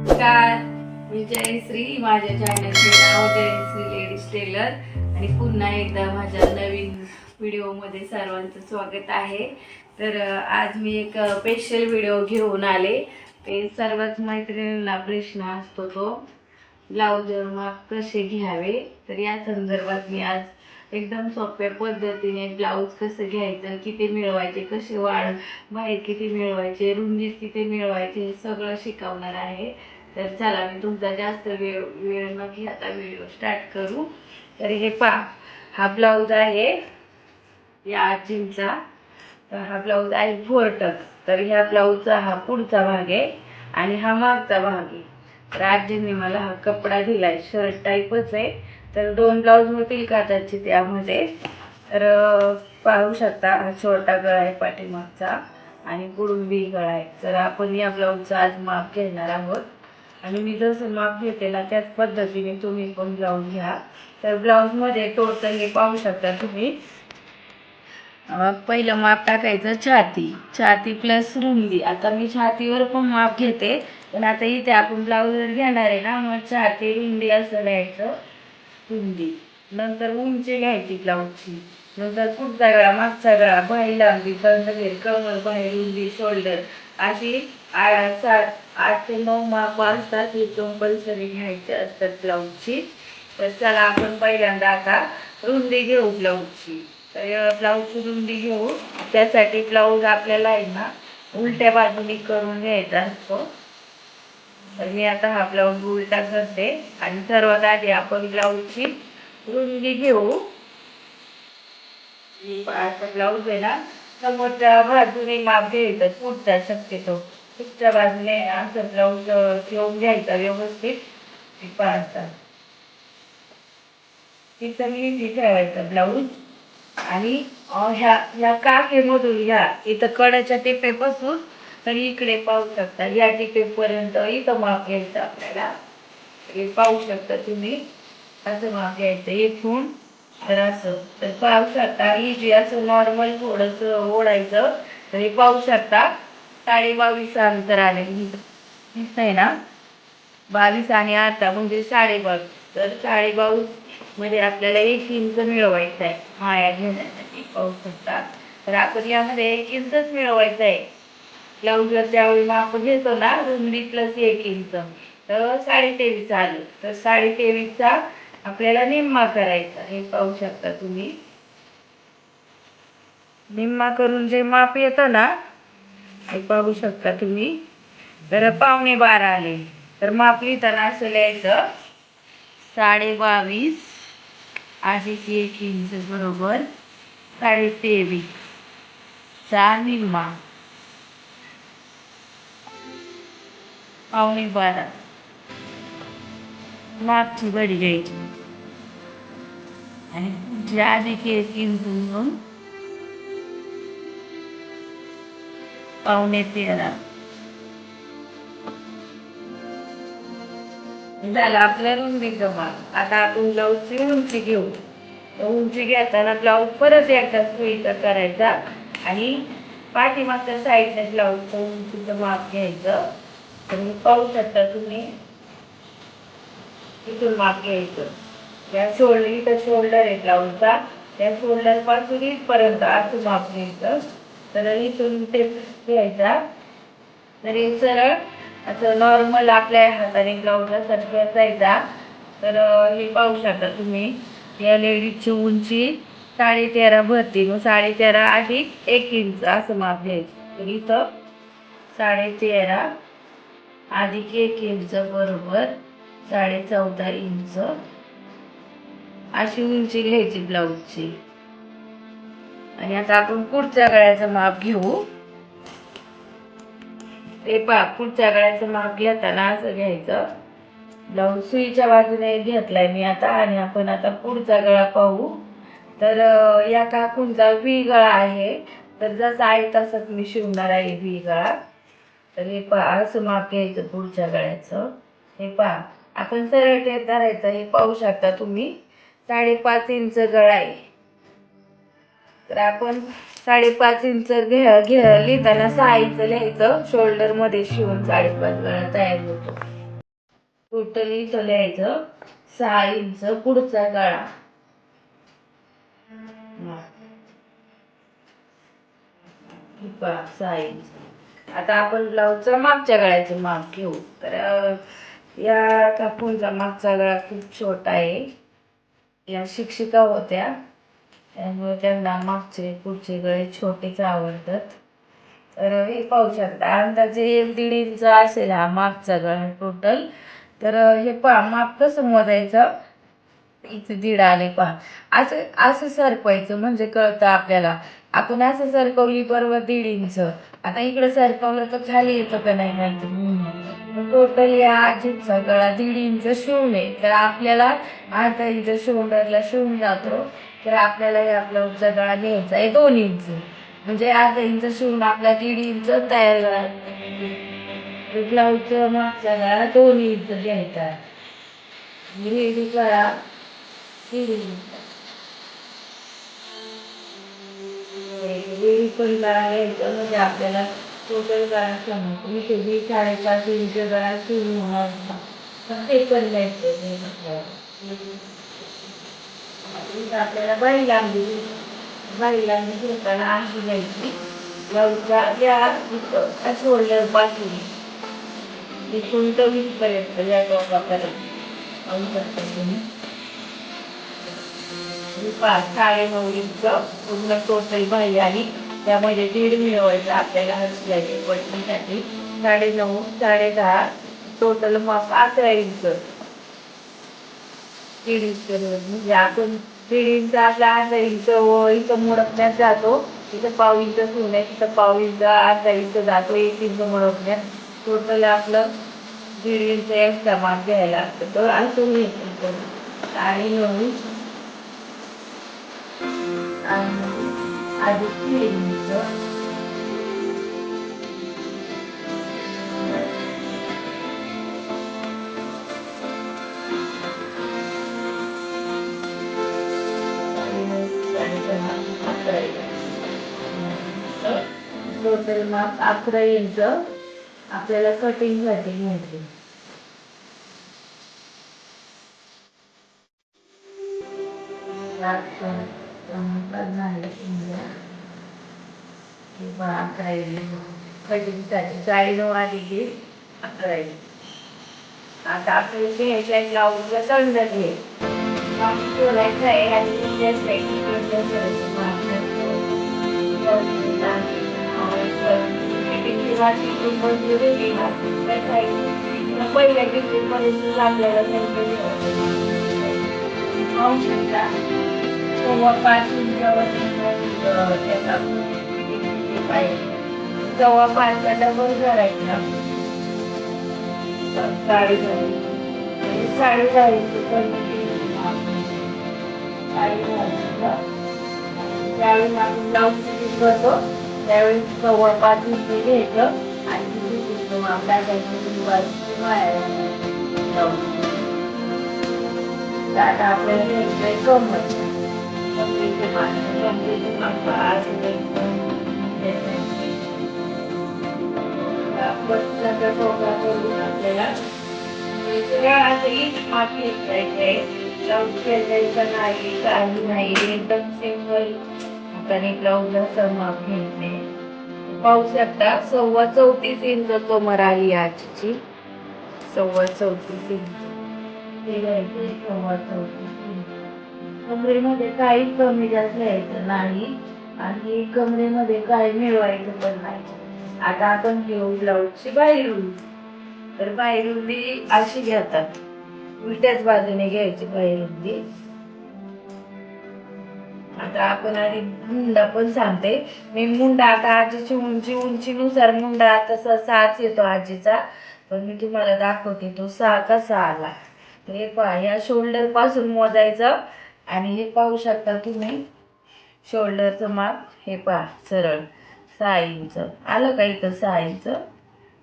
नमस्कार. मी जयश्री. माझ्या चॅनलचे नाव जयश्री लेडीज टेलर आणि पुन्हा एकदा माझ्या नवीन व्हिडिओमध्ये सर्वांचं स्वागत आहे. तर आज मी एक स्पेशल व्हिडिओ घेऊन आले. ते सर्वच मैत्रिणींना प्रश्न असतो तो. ब्लाऊज मग कसे घ्यावे? तर या संदर्भात मी आज एकदम सोप्या पद्धतीने ब्लाऊज कसं घ्यायचं किती मिळवायचे कसे वाढ बाहेर किती मिळवायचे रुंदीत किती मिळवायचे हे सगळं शिकवणार आहे. तर चला मी तुमचा जास्त वेळ वेळ न घेता व्हिडिओ स्टार्ट करू. तर हे पा हा ब्लाऊज आहे या आजींचा. तर हा ब्लाऊज आहे फोरटक तर ह्या ब्लाऊजचा हा पुढचा भाग आहे आणि हा मागचा भाग आहे. तर आजींनी मला हा कपडा दिला आहे शर्ट टाईपच आहे. तर दोन ब्लाऊज होतील का त्याची त्यामध्ये? तर पाहू शकता हा छोटा गळा आहे पाठीमागचा आणि कुडुंबी गळा आहे. तर आपण या ब्लाऊजचा आज माप घेणार आहोत. आणि मी जसं माप घेते ना त्याच पद्धतीने तुम्ही पण ब्लाऊज घ्या. तर ब्लाऊजमध्ये टोटल हे पाहू शकता तुम्ही. पहिलं माप टाकायचं छाती. छाती प्लस रुंदी. आता मी छातीवर पण माप घेते. पण आता इथे आपण ब्लाऊज घेणार आहे ना मग छाती रुंदी असं द्यायचं. रुंदी नंतर उंची घ्यायची ब्लाऊजची. नंतर पुढचा गळा मागचा गळा बाहेर लांबी कंदगेर कमर बाहेर रुंदी शोल्डर अशी आठ सात आठ ते नऊ माप असतात. ही कंपल्सरी घ्यायची असतात ब्लाऊजची. तर चला आपण पहिल्यांदा आता रुंदी घेऊ ब्लाऊजची. तर ब्लाऊजची रुंदी घेऊ. त्यासाठी ब्लाऊज आपल्याला आहे ना उलट्या बाजूनी करून घ्यायचा असतो. तर मी आता हा ब्लाऊज उलटा करते आणि सर्वात आधी आपण ब्लाऊजची रुंदी घेऊ. ब्लाऊज आहे ना समोरच्या बाजूने माप घ्यायचं पुढचा शक्यतो. पुढच्या बाजूने असं ब्लाऊज ठेवून घ्यायचा व्यवस्थित. पाहता. तिथं मी ठेवायचं ब्लाऊज आणि ह्या ह्या काखेमधून ह्या इथं कडाच्या टिपेपासून तर इकडे पाहू शकता या टिकेपर्यंत इथं माप घ्यायचं आपल्याला. हे पाहू शकता तुम्ही असं माप घ्यायचं इथून. तर असं तर पाहू शकता ही जे असं नॉर्मल थोडस ओढायचं तर हे पाहू शकता साडे बावीस अंतर आले दिसतंय ना? बावीस आणि आता म्हणजे साडे बावीस तर साडे बावीसमध्ये आपल्याला एक इंच मिळवायचं आहे माया घेण्यासाठी पाहू शकता. तर आपण यामध्ये एक इंचच मिळवायचं आहे ब्लाऊजला त्यावेळी माप घेतो ना रुंदी प्लस एक इंच तर साडेतेवीस आलं तर साडेतेवीसचा आपल्याला निम्मा करायचा. हे पाहू शकता तुम्ही. निम्मा करून जे माप येतं ना हे पाहू शकता तुम्ही. तर पावणे बारा आले तर माप लिहिताना असं लिहायचं. साडे बावीस अधिक एक इंच बरोबर. साडे तेवीस चा निम्मा. पावणे बारा. मागची बडी घ्यायची आणि पुढच्या अधिक एक इंच म्हणून झालं आपल्या रुंदी जमा आता आपण ब्लाऊजची उंची घेऊ. उंची घेताना ब्लाऊज परत एकदा सुईचा करायचा. आणि पाठीमागच्या साईडने ब्लाऊजचं उंचीचं माप घ्यायचं. तर पाहू शकता तुम्ही. इथून मागे घ्यायचं या शोल्डर इथं शोल्डर आहे ब्लाऊजचा त्या शोल्डरपासून इथपर्यंत असं माप घ्यायचं तर इथून ते घ्यायचा. तरी सरळ असं नॉर्मल आपल्या हाताने ब्लाऊजला सरकत जायचा तर हे पाहू शकता तुम्ही. या लेडीजची उंची साडे तेरा भरती. मग साडे तेरा अधिक एक इंच असं माप घ्यायचं. तर इथं साडे तेरा अधिक एक इंच बरोबर साडे चौदा इंच. अशी उंची घ्यायची ब्लाऊजची. आणि आता आपण पुढच्या गळ्याचं माप घेऊ. ते पा पुढच्या गळ्याचं माप घेताना असं घ्यायचं. ब्लाऊज सुईच्या बाजूने घेतलाय मी आता आणि आपण आता पुढचा गळा पाहू. तर या काकूंचा वी गळा आहे. तर जसा आहे तसंच मी शिवणार आहे वी गळा. तर हे पहा असं माप घ्यायचं पुढच्या गळ्याचं. हे पहा आपण सरळ टेप धरायचं हे पाहू शकता तुम्ही. साडेपाच इंच गळा आहे. तर आपण साडेपाच इंच घ्या घ्या लिहिताना सहा इंच लिहायचं. शोल्डरमध्ये शिवून साडेपाच गळा तयार होतो. टोटल इथं लिहायचं सहा इंच पुढचा गळा. पहा, सहा इंच. आता आपण ब्लाऊजचा मागच्या गळ्याचे माप घेऊ. तर या काकूंचा मागचा गळा खूप छोटा आहे. या शिक्षिका होत्या. त्यामुळे त्यांना मागचे पुढचे गळे छोटेच आवडतात. तर हे पाहू शकता अंदाजे एक दीड इंच असेल हा मागचा गळा टोटल तर हे पहा माप कसं मोजायचं? इथे दीड आले पहा. असं असं सरपायचं म्हणजे कळतं आपल्याला. आपण असं सरकवली बरोबर दीड इंच आता इकडे सरकवलं तर खाली येतं का नाही माहिती. टोटल या आजीचा गळा दीड इंच शिवून आहे. तर आपल्याला अर्धा इंच शोल्डरला शिवून जातो. तर आपल्याला हे ब्लाऊजचा गळा घ्यायचा आहे दोन इंच. म्हणजे अर्धा इंच शिवून आपला दीड इंच तयार गळा ब्लाऊजचा मागचा गळा दोन इंच घ्यायचा. रेडी गळा दीड इंच. वेळी गळा घ्यायचा म्हणजे आपल्याला टोटल समजतो. इथे बी साडेपाच इंच गळा सुरू होणार ते पण ते म्हटल्यावर. इथं आपल्याला बाई लांबी बाई लांबी घेताना अशी घ्यायची ब्लाऊजच्या या शोल्डरपासून इथून तर वीसपर्यंत या टोकापर्यंत पाहू शकता तुम्ही. पाच साडे नऊ पूर्ण टोटल भाई आणि त्यामध्ये दीड मिळवायचं आपल्याला हसल्याची पटणीसाठी साडे नऊ साडे दहा टोटल माप अकरा इंच दीड इंच म्हणजे आपण दीड इंच आपला अर्धा इंच व इथं मुडपण्यात जातो. इथं पाव इंच सोन्या तिथं पाव इंच अर्धा इंच जातो. एक इंच मुडपण्यात टोटल आपलं दीड इंच एक्स्ट्रा माप घ्यायला लागतं. तर असं घ्यायचं आणि नऊ आणि इंच टोटल माप अकरा इंच आपल्याला कटिंगसाठी घ्यायचे कटिंग साठी साडी नऊ आली की अकरा आता आपल्याला घ्यायच्या ब्लाऊजला तळण घे. शोधायचं आहे आणि त्या करायचं पहिल्या आपल्याला पाहू शकता. सव्वा पाच इंचावरती त्याचा पाहिजे सव्वा पाचला डबल करायचा साडे झाली साडे दहा त्यावेळी आपण ब्लाऊज फिटिंग करतो त्यावेळी सव्वा पाच इंच घ्यायचं आणि तिथे तिथं आपल्या आता आपल्याला घ्यायचंय नाही काही नाही एकदम सिंगल हाताने ब्लाऊजला समाप घ्यायचे पाहू शकता सव्वा चौतीस इंच कमर आली आजची. सव्वा चौतीस इंच. सव्वा चौतीस. इंच कमरेमध्ये काही कमी जास्त घ्यायचं नाही आणि कमरेमध्ये काही मिळवायचं पण नाही. आता आपण घेऊ ब्लाऊजची बाहेरून तर बाहेरुंदी अशी घेतात. उलट्याच बाजूने घ्यायची बाहेरुंदी आता आपण आधी मुंडा पण सांगते. मी मुंडा आता आजीची उंची उंचीनुसार मुंडा तसा सहाच येतो आजीचा. पण मी तुम्हाला दाखवते तो सहा कसा आला तर हे पहा या शोल्डरपासून मोजायचं. आणि हे पाहू शकता तुम्ही. शोल्डरचं माप हे पहा सरळ. सहा इंच आलं का इथं सहा इंच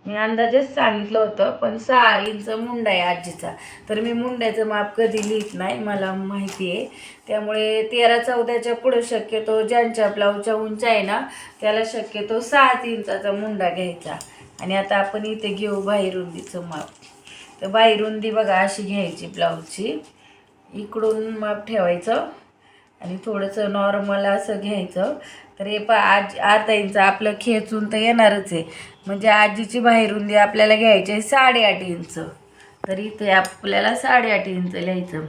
मी अंदाजेच सांगितलं होतं पण सहा इंच मुंडा आहे आजीचा. तर मी मुंड्याचं माप कधी लिहित नाही मला माहिती आहे. त्यामुळे तेरा चौदाच्या पुढं शक्यतो ज्यांच्या ब्लाऊजच्या उंच आहे ना त्याला शक्यतो सहाच इंचाचा मुंडा घ्यायचा. आणि आता आपण इथे घेऊ बाहेरुंदीचं माप तर बाहेरुंदी बघा अशी घ्यायची ब्लाऊजची इकडून माप ठेवायचं आणि थोडंसं नॉर्मल असं घ्यायचं. तर हे पण आज अर्धा इंच आपलं खेचून तर येणारच आहे. म्हणजे आजीची बाहेरुंदी आपल्याला घ्यायची आहे साडेआठ इंच. तर इथे आपल्याला साडेआठ इंच लिहायचं.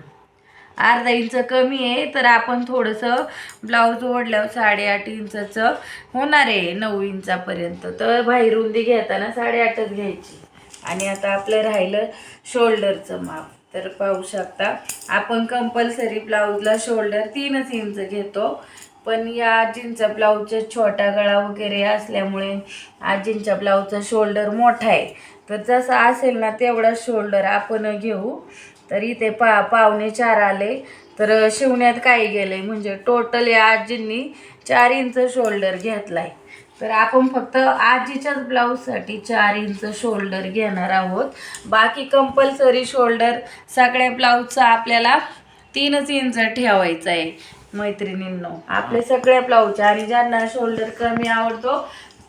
अर्धा इंच कमी आहे तर आपण थोडंसं ब्लाऊज ओढल्यावर साडेआठ इंचाचं होणार आहे नऊ इंचापर्यंत. तर बाहेरुंदी घेताना साडेआठच घ्यायची. आणि आता आपलं राहिलं शोल्डरचं माप. तर पाहू शकता. आपण कंपल्सरी ब्लाऊजला शोल्डर तीनच इंच घेतो. पण या आजींचा ब्लाऊजचा छोटा गळा वगैरे असल्यामुळे आजींच्या ब्लाऊजचा शोल्डर मोठा आहे. तर जसं असेल ना तेवढा शोल्डर आपण घेऊ. तर इथे पा पावणे चार आले. तर शिवण्यात काय गेले म्हणजे टोटल या आजींनी चार इंच शोल्डर घेतला आहे तर आपण फक्त आजीच्याच ब्लाऊजसाठी चार इंच शोल्डर घेणार आहोत. बाकी कंपल्सरी शोल्डर सगळ्या ब्लाऊजचा आपल्याला तीनच इंच ठेवायचं आहे मैत्रिणींनो. आपले सगळ्या ब्लाऊजचे आणि ज्यांना शोल्डर कमी आवडतो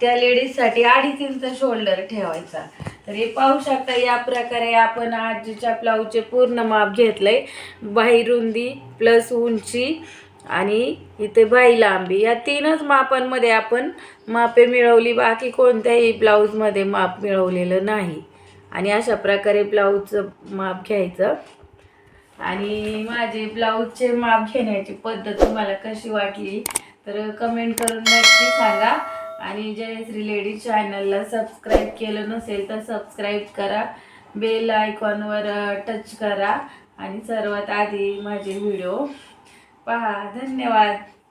त्या लेडीजसाठी अडीच इंच शोल्डर ठेवायचा. तर हे पाहू शकता या प्रकारे आपण आजीच्या ब्लाऊजचे पूर्ण माप घेतलंय. बाहिरुंदी प्लस उंची आणि इथे बाई लांबी या तीनच मापांमध्ये आपण मापे मिळवली. बाकी कोणत्याही ब्लाऊजमध्ये माप मिळवलेलं नाही. आणि अशा प्रकारे ब्लाऊजचं माप घ्यायचं. आणि माझे ब्लाऊजचे माप घेण्याची पद्धत तुम्हाला कशी वाटली तर कमेंट करून नक्की सांगा. आणि जयश्री लेडीज चॅनलला सबस्क्राईब केलं नसेल तर सबस्क्राईब करा. बेल आयकॉनवर टच करा. आणि सर्वात आधी माझे व्हिडिओ पहा धन्यवाद.